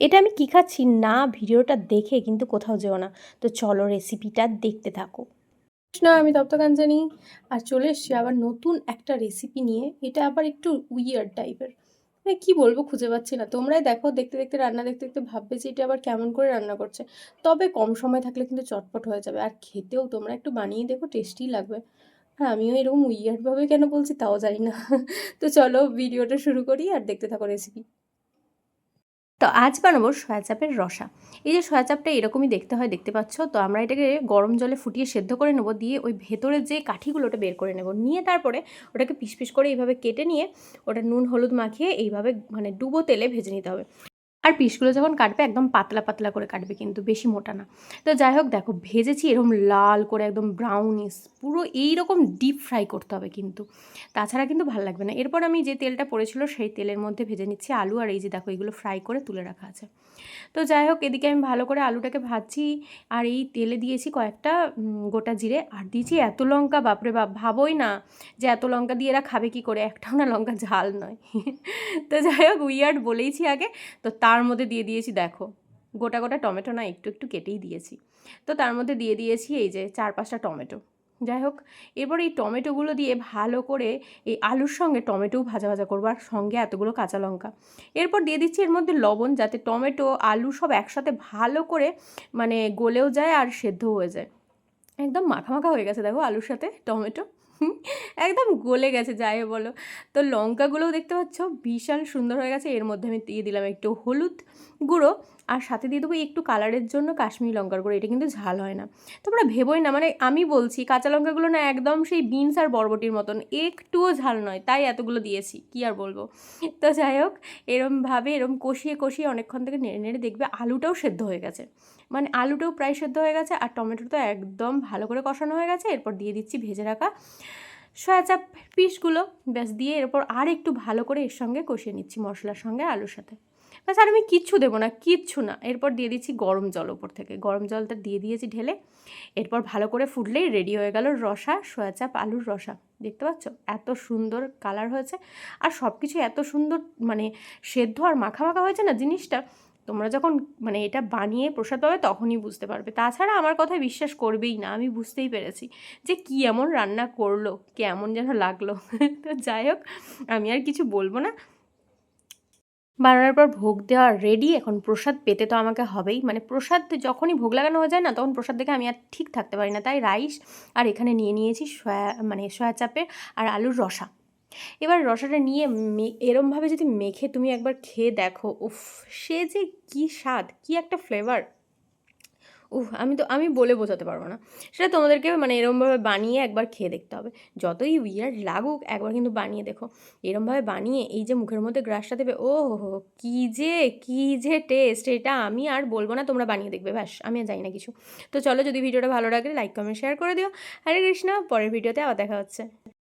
এটা আমি কী খাচ্ছি? না, ভিডিওটা দেখে কিন্তু কোথাও যেও না। তো চলো রেসিপিটা দেখতে থাকো। না আমি তপ্তকাঞ্জানি। আর চলে এসেছি আবার নতুন একটা রেসিপি নিয়ে। এটা আবার একটু উইয়ার টাইপের মানে কী বলব, খুঁজে পাচ্ছি না। তোমরাই দেখো, দেখতে দেখতে, রান্না দেখতে দেখতে ভাববে যে এটা আবার কেমন করে রান্না করছে। তবে কম সময় থাকলে কিন্তু চটপট হয়ে যাবে। আর খেতেও তোমরা একটু বানিয়ে দেখো টেস্টি লাগবে। হ্যাঁ আমিও এরকম উইয়ার্ডভাবে কেন বলছি তাও জানি না। তো চলো, ভিডিওটা শুরু করি আর দেখতে থাকো রেসিপি তো আজ বানাবো সয়াচাপের রসা। এই যে সয়াচাপটা এরকমই দেখতে হয়, দেখতে পাচ্ছ? তো আমরা এটাকে গরম জলে ফুটিয়ে সেদ্ধ করে নেব, দিয়ে ওই ভেতরের যে কাঠিগুলো ওটা বের করে নেব। নিয়ে তারপরে ওটাকে পিস পিস করে এইভাবে কেটে নিয়ে ওটা নুন, হলুদ মাখিয়ে এইভাবে মানে ডুবো তেলে ভেজে নিতে হবে। আর পিসগুলো যখন কাটবে একদম পাতলা পাতলা করে কাটবে কিন্তু, বেশি মোটা না। তো যাই হোক, দেখো ভেজেছি এরকম লাল করে একদম ব্রাউনিস পুরো এই রকম ডিপ ফ্রাই করতে হবে কিন্তু। তাছাড়া কিন্তু ভালো লাগবে না। এরপর আমি যে তেলটা পড়েছিল সেই তেলের মধ্যে ভেজে নিচ্ছি আলু আর এই যে দেখো এগুলো ফ্রাই করে তুলে রাখা আছে। তো যাই হোক, এদিকে আমি ভালো করে আলুটাকে ভাজছি আর এই তেলে দিয়েছি কয়েকটা গোটা জিরে আর দিয়েছি এত লঙ্কা, বাপরে বাপ, ভাবোই না যে এত লঙ্কা দিয়ে এরা খাবে কি করে? একটাও না লঙ্কা ঝাল নয়। তো যাই হোক উইয়ার্ড বলেইছি আগে। তো তার মধ্যে দিয়ে দিয়েছি, দেখো। গোটা গোটা টমেটো না একটু একটু কেটেই দিয়েছি। তো তার মধ্যে দিয়ে দিয়েছি এই যে চার পাঁচটা টমেটো। যাই হোক এরপর এই টমেটোগুলো দিয়ে ভালো করে এই আলুর সঙ্গে টমেটোও ভাজা ভাজা করব, আর সঙ্গে এতগুলো কাঁচা লঙ্কা। এরপর দিয়ে দিচ্ছি এর মধ্যে লবণ যাতে টমেটো, আলু সব একসাথে ভালো করে মানে গলেও যায় আর সেদ্ধও হয়ে যায়। একদম মাখা মাখা হয়ে গেছে, দেখো আলুর সাথে টমেটো। একদম গলে গেছে, যাই বলো। তো লঙ্কাগুলোও দেখতে পাচ্ছ বিশাল সুন্দর হয়ে গেছে। এর মধ্যে আমি দিয়ে দিলাম একটু হলুদ গুঁড়ো। আর সাথে দিয়ে দেবো একটু কালারের জন্য কাশ্মীরি লঙ্কার গুঁড়ো, এটা কিন্তু ঝাল হয় না। তোমরা ভেবোই না মানে আমি বলছি কাঁচা লঙ্কাগুলো না একদম সেই বিনস আর বরবটির মতন, একটুও ঝাল নয়, তাই এতগুলো দিয়েছি, কী আর বলব। তো যাই হোক এরমভাবে এরম কষিয়ে কষিয়ে অনেকক্ষণ থেকে নেড়ে নেড়ে দেখবে আলুটাও সেদ্ধ হয়ে গেছে। মানে আলুটাও প্রায় সেদ্ধ হয়ে গেছে আর টমেটো তো একদম ভালো করে কষানো হয়ে গেছে, এরপর দিয়ে দিচ্ছি ভেজে রাখা সয়া চাপ পিসগুলো ব্যাস দিয়ে এরপর আর একটু ভালো করে এর সঙ্গে কষিয়ে নিচ্ছি মশলার সঙ্গে আলুর সাথে। ব্যাস আর আমি কিচ্ছু দেবো না, কিচ্ছু না। এরপর দিয়ে দিচ্ছি গরম জল ওপর থেকে। গরম জলটা দিয়ে দিয়েছি ঢেলে। এরপর ভালো করে ফুটলেই রেডি হয়ে গেল রসা সয়া চাপ আলুর রসা। দেখতে পাচ্ছ? এত সুন্দর কালার হয়েছে। আর সব কিছু এত সুন্দর মানে সেদ্ধ আর মাখা মাখা হয়েছে না জিনিসটা, তোমরা যখন মানে এটা বানিয়ে প্রসাদ পাবে তখনই বুঝতে পারবে। তাছাড়া আমার কথায় বিশ্বাস করবেই না, আমি বুঝতেই পেরেছি যে কী এমন রান্না করল, কেমন যেন লাগল। তো যাই হোক, আমি আর কিছু বলব না। বানানোর পর ভোগ দেওয়া রেডি এখন প্রসাদ পেতে তো আমাকে হবেই। মানে প্রসাদ যখনই ভোগ লাগানো হয়ে যায় না, তখন প্রসাদ দেখে আমি আর ঠিক থাকতে পারি না। তাই রাইস আর এখানে নিয়ে নিয়েছি সয়া মানে সয়া চাপের আর আলুর রসা। এবার রসাটা নিয়ে এরমভাবে যদি মেখে তুমি একবার খেয়ে দেখো, উফ, সে যে কী স্বাদ, কী একটা ফ্লেভার উফ আমি তো, আমি বলে বোঝাতে পারব না। সেটা তোমাদেরকে মানে এরমভাবে বানিয়ে একবার খেয়ে দেখতে হবে। যতই উইয়ার লাগুক, একবার কিন্তু বানিয়ে দেখো। এরমভাবে বানিয়ে এই যে মুখের মধ্যে গ্রাসটা দেবে ও হো কী যে কী যে টেস্ট এটা আমি আর বলব না, তোমরা বানিয়ে দেখবে, ব্যাস, আমি আর জানি না কিছু। তো চলো, যদি ভিডিওটা ভালো লাগে লাইক কমেন্ট শেয়ার করে দিও। হরে কৃষ্ণ, পরের ভিডিওতে আবার দেখা হচ্ছে।